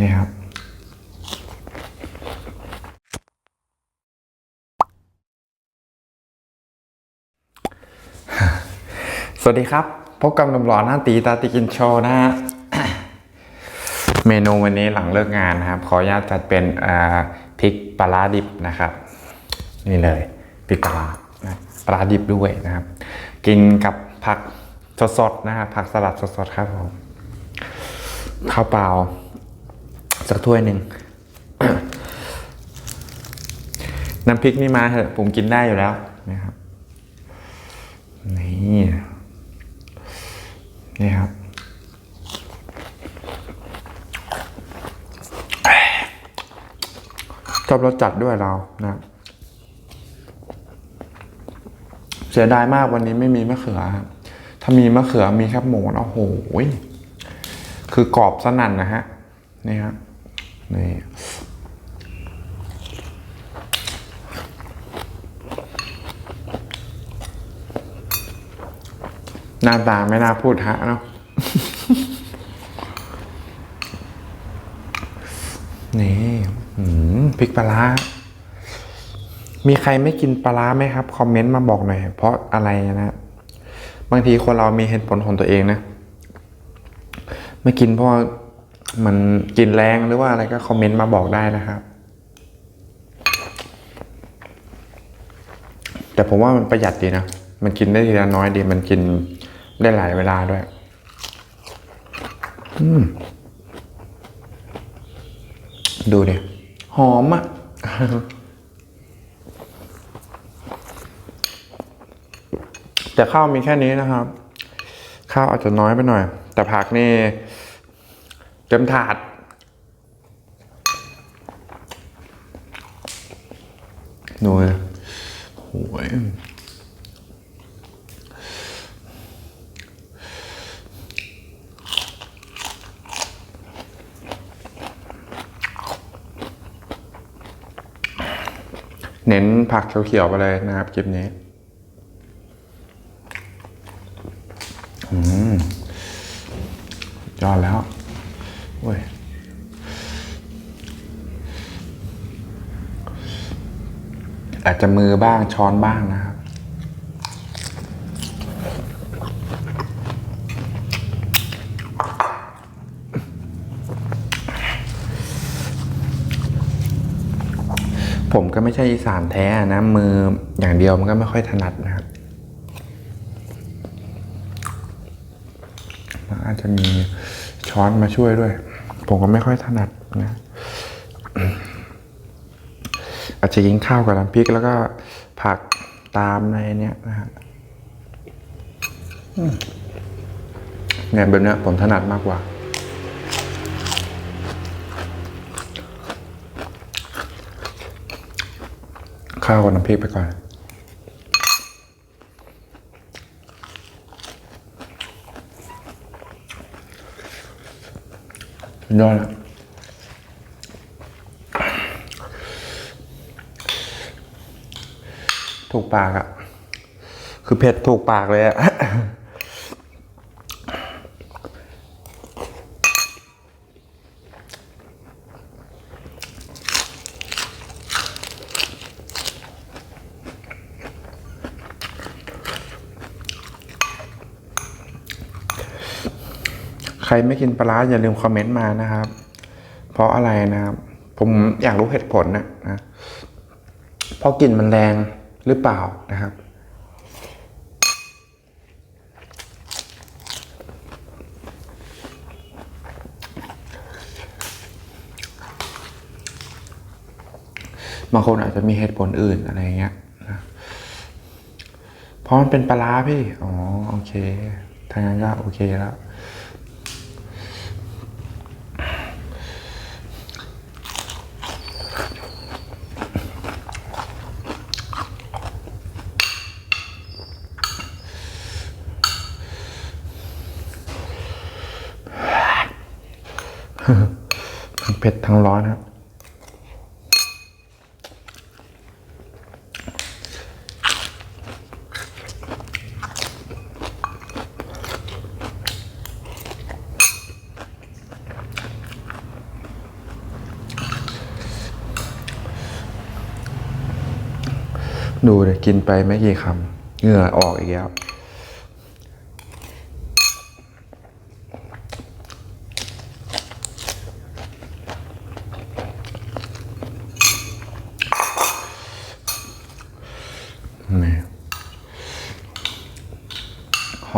นี่ครับสวัสดีครับ พบกับนุ่มหล่อหน้าตีตาติกินโชนะฮะเมนูวันนี้หลังเลิกงานนะครับ ขออนุญาตจัดเป็นพริกปลาดิบนะครับ นี่เลยพริกปลาปลาร้าดิบด้วยนะครับ กินกับผักสดๆนะครับผักสลัดสดๆครับผมข้าวเปล่า สักถ้วยหนึ่ง น้ำพริกนี่มาเถอะผมกินได้อยู่แล้วนะครับ นี่นี่ครับชอบรสจัดด้วยเรานะเสียดายมากวันนี้ไม่มีมะเขือครับถ้ามีมะเขือมีแคบหมูนะโอ้โหยคือกรอบสนั่นนะฮะนี่ครับ นี่หน้าตาไม่น่าพูดฮะเนาะนี่พริกปลาร้ามีใครไม่กินปลาร้าไหมครับ คอมเมนต์มาบอกหน่อย เพราะอะไรนะ บางทีคนเรามีเหตุผลของตัวเองนะ ไม่กินเพราะ มันกินแรงหรือว่าอะไรก็คอมเมนต์มาบอกได้นะครับ แต่ผมว่ามันประหยัดดีนะ มันกินได้ทีละน้อยดี มันกินได้หลายเวลาด้วย ดูดิหอมอะ่ะแต่ข้าวมีแค่นี้นะครับ ข้าวอาจจะน้อยไปหน่อย แต่ผักนี่ เต็มถาด ดูเลยโอ้ยเน้นผักเขียวๆไปเลยนะครับคลิปนี้ อืมยอดแล้วโอ้ย อา จจะมือบ้างช้อนบ้างนะครับ ผมก็ไม่ใช่อีสานแท้นะ มืออย่างเดียวมันก็ไม่ค่อยถนัดนะครับอาจจะมีช้อนมาช่วยด้วย ผมก็ไม่ค่อยถนัดนะ อาจจะยิงข้าวกับน้ำพริกแล้วก็ผักตามในเนี้ยนะฮะเนี่ยแบบเนี้ยผมถนัดมากกว่า ข้าวกับน้ำพริกไปก่อนยอดแล้ว ถูกปากอะคือเผ็ดถูกปากเลยอะใครไม่กินปลาร้าอย่าลืมคอมเมนต์มานะครับ เพราะอะไรนะครับ ผมอยากรู้เหตุผลนะนะเพราะกลิ่นมันแรง หรือเปล่านะครับ บางคนอาจจะมีเหตุผลอื่นอะไรเงี้ยนะเพราะมันเป็นปลาพี่ อ๋อ โอเคถ้างั้นก็โอเคแล้ว เผ็ดทั้งร้อนครับดูเลยกินไปไม่กี่คำเหงื่อออกอีกแล้ว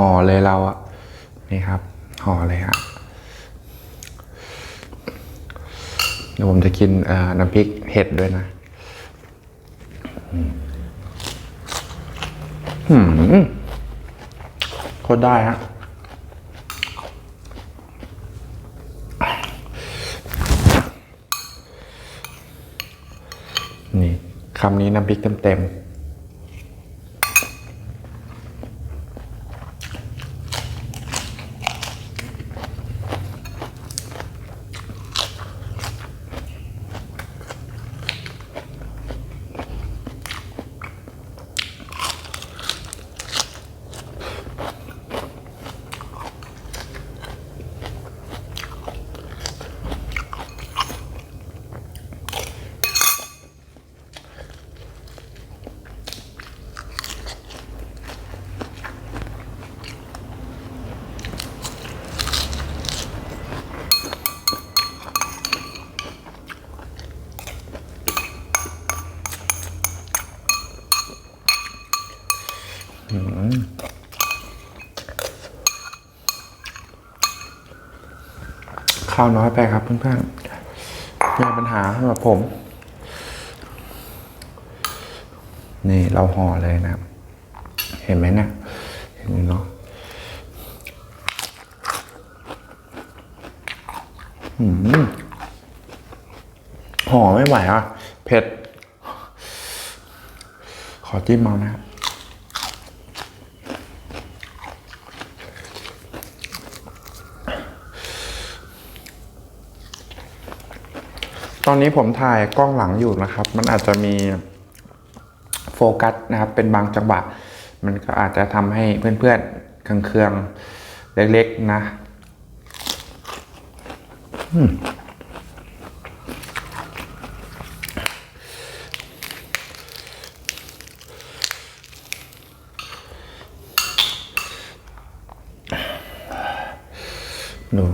ห่อเลยเราอะนี่ครับ ห่อเลยฮะเดี๋ยวผมจะกินน้ำพริกเห็ดด้วยนะอืมโคตรได้ฮะนี่คำนี้น้ำพริกเต็มๆ ข้าวน้อยไปครับเพื่อนๆไม่เป็นปัญหาสำหรับผม นี่เราห่อเลยนะ เห็นไหมเนะเห็นเนาะห่อไม่ไหวอะ เผ็ด ขอจิ้มเอานะครับ ตอนนี้ผมถ่ายกล้องหลังอยู่นะครับ มันอาจจะมีโฟกัสนะครับ เป็นบางจังหวะ มันก็อาจจะทำให้เพื่อนๆเครื่องๆเล็กๆนะดู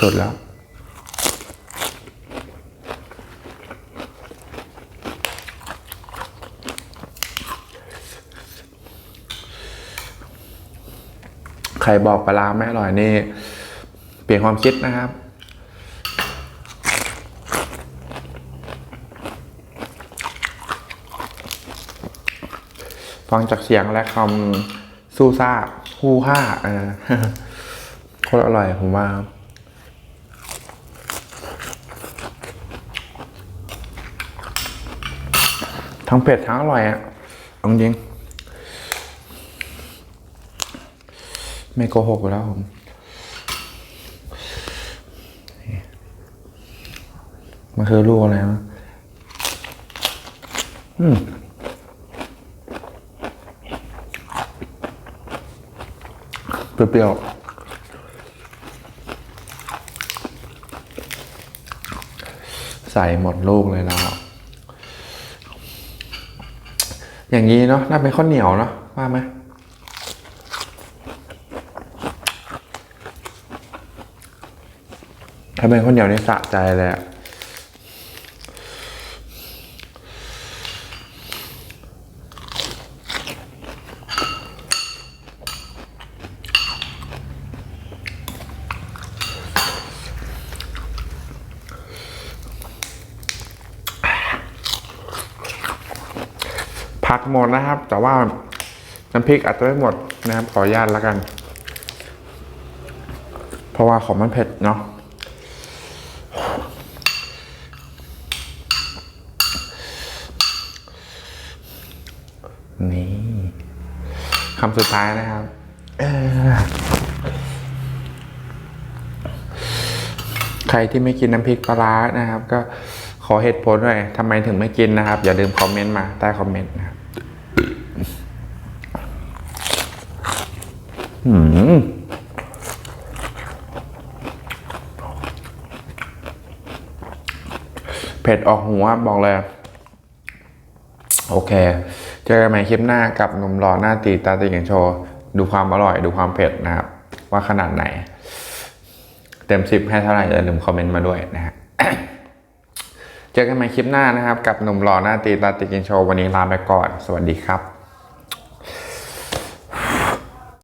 สดแล้ว ใครบอกปลาร้าไม่อร่อยนี่ เปลี่ยนความคิดนะครับ ฟังจากเสียงและคำสู้ซ่าฮู้ฮ่าเออโคตรอร่อยผมว่าทั้งเผ็ดทั้งอร่อยอะจริง ไม่โกหกแล้วผมมันคือลูกอะไรวะอืมเปรี้ยวใส่หมดลูกเลยแล้ว อย่างนี้เนาะน่าเป็นข้าวเหนียวเนาะว่าไหม ถ้าเป็นข้าวเหนียวนี่สะใจเลยอะผักหมดนะครับ แต่ว่าน้ำพริกอาจจะไม่หมดนะครับ ขออนุญาตแล้วกัน เพราะว่าของมันเผ็ดเนาะ นี่คำสุดท้ายนะครับใครที่ไม่กินน้ำพริกปลาร้านะครับ ก็ขอเหตุผลหน่อยทำไมถึงไม่กินนะครับ อย่าลืมคอมเมนต์มาใต้คอมเมนต์นะครับอืมเผ็ดออกหัวบอกเลย โอเค เจอกันใหม่คลิปหน้ากับหนุ่มหล่อหน้าตีตาตีกันโชว์ ดูความอร่อยดูความเผ็ดนะครับ ว่าขนาดไหน เต็มสิบให้เท่าไหร่อย่าลืมคอมเมนต์มาด้วยนะฮะเจอกันใหม่คลิปหน้านะครับ กับหนุ่มหล่อหน้าตีตาตีกินโชว์วันนี้ลาไปก่อน สวัสดีครับ